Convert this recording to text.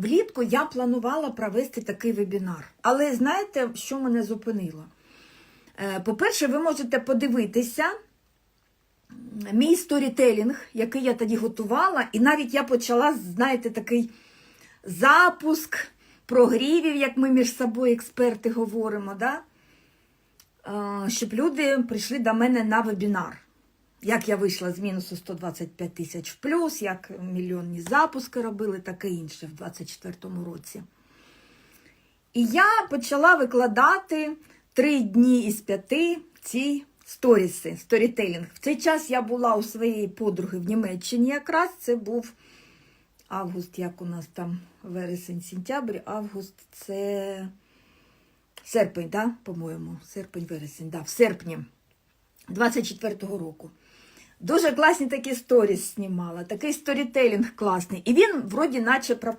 влітку я планувала провести такий вебінар. Але знаєте, що мене зупинило? Е, По-перше, ви можете подивитися мій сторітелінг, який я тоді готувала, і навіть я почала, знаєте, такий запуск прогрівів, як ми між собою експерти говоримо, да? Е, щоб люди прийшли до мене на вебінар. Як я вийшла з мінусу 125 тисяч в плюс, як мільйонні запуски робили, таке інше в 2024 році. І я почала викладати три дні із п'яти ці сторіси, сторітелінг. В цей час я була у своєї подруги в Німеччині якраз. Це був август, як у нас там вересень, сентябрь, август це серпень, да, по-моєму, серпень, вересень, да, в серпні 24-го року. Дуже класні такі сторіс знімала, такий сторітелінг класний. І він вроді наче пропав.